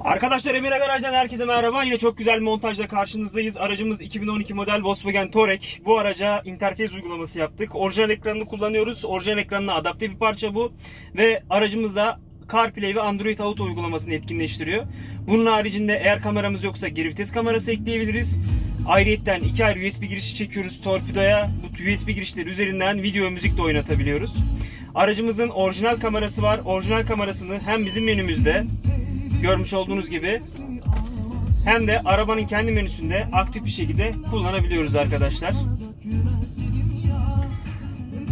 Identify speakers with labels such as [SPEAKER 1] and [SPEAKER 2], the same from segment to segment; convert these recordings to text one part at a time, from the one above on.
[SPEAKER 1] Arkadaşlar Emir Garaj'dan herkese merhaba. Yine çok güzel bir montajla karşınızdayız. Aracımız 2012 model Volkswagen Touareg. Bu araca interfez uygulaması yaptık. Orijinal ekranını kullanıyoruz. Orijinal ekranına adapte bir parça bu. Ve aracımızda CarPlay ve Android Auto uygulamasını etkinleştiriyor. Bunun haricinde eğer kameramız yoksa geri vites kamerası ekleyebiliriz. Ayrıyetten iki ayrı USB girişi çekiyoruz torpidoya. Bu USB girişleri üzerinden video müzik de oynatabiliyoruz. Aracımızın orijinal kamerası var. Orijinal kamerasını hem bizim menümüzde görmüş olduğunuz gibi hem de arabanın kendi menüsünde aktif bir şekilde kullanabiliyoruz arkadaşlar.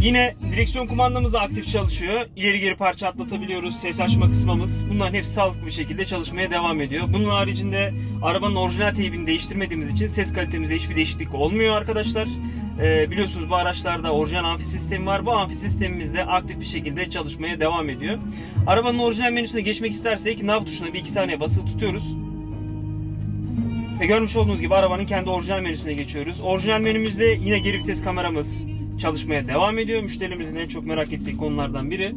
[SPEAKER 1] Yine direksiyon kumandamız da aktif çalışıyor. İleri geri parça atlatabiliyoruz. Ses açma kısmımız. Bunların hepsi sağlıklı bir şekilde çalışmaya devam ediyor. Bunun haricinde arabanın orijinal teybini değiştirmediğimiz için ses kalitemizde hiçbir değişiklik olmuyor arkadaşlar. Ee, biliyorsunuz bu araçlarda orijinal amfi sistemi var. Bu amfi sistemimiz de aktif bir şekilde çalışmaya devam ediyor. Arabanın orijinal menüsüne geçmek istersek nav tuşuna bir iki saniye basılı tutuyoruz. Ve görmüş olduğunuz gibi arabanın kendi orijinal menüsüne geçiyoruz. Orijinal menümüzde yine geri vites kameramız çalışmaya devam ediyor. Müşterimizin en çok merak ettiği konulardan biri.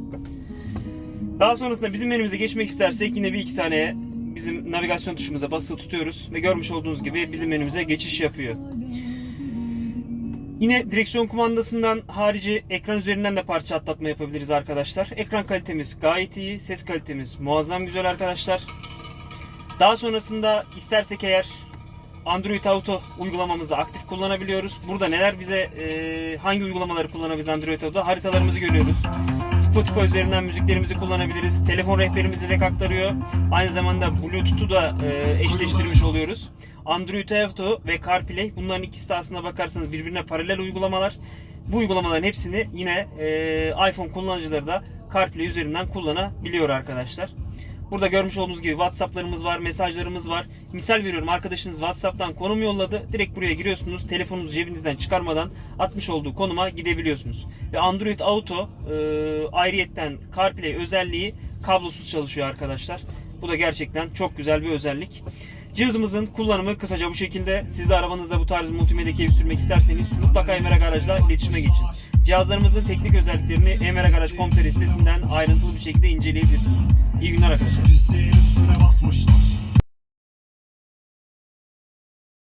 [SPEAKER 1] Daha sonrasında bizim menümüze geçmek istersek yine bir iki saniye bizim navigasyon tuşumuza basılı tutuyoruz ve görmüş olduğunuz gibi bizim menümüze geçiş yapıyor. Yine direksiyon kumandasından harici ekran üzerinden de parça atlatma yapabiliriz arkadaşlar. Ekran kalitemiz gayet iyi, ses kalitemiz muazzam güzel arkadaşlar. Daha sonrasında istersek eğer Android Auto uygulamamızda aktif kullanabiliyoruz. Burada neler bize e, hangi uygulamaları kullanabiliriz Android Auto'da haritalarımızı görüyoruz. Spotify üzerinden müziklerimizi kullanabiliriz. Telefon rehberimizi direkt aktarıyor. Aynı zamanda Bluetooth'u da e, eşleştirmiş oluyoruz. Android Auto ve CarPlay bunların ikisi de aslında bakarsanız birbirine paralel uygulamalar. Bu uygulamaların hepsini yine e, iPhone kullanıcıları da CarPlay üzerinden kullanabiliyor arkadaşlar. Burada görmüş olduğunuz gibi WhatsApp'larımız var, mesajlarımız var. Misal veriyorum arkadaşınız WhatsApp'tan konum yolladı. Direkt buraya giriyorsunuz. Telefonunuzu cebinizden çıkarmadan atmış olduğu konuma gidebiliyorsunuz. Ve Android Auto e, ayrıyetten CarPlay özelliği kablosuz çalışıyor arkadaşlar. Bu da gerçekten çok güzel bir özellik. Cihazımızın kullanımı kısaca bu şekilde. Siz de arabanızda bu tarz multimedya keyif sürmek isterseniz mutlaka Emera Garaj'la iletişime geçin. Cihazlarımızın teknik özelliklerini emeragaraj.com.tr sitesinden ayrıntılı bir şekilde inceleyebilirsiniz. İyi günler arkadaşlar.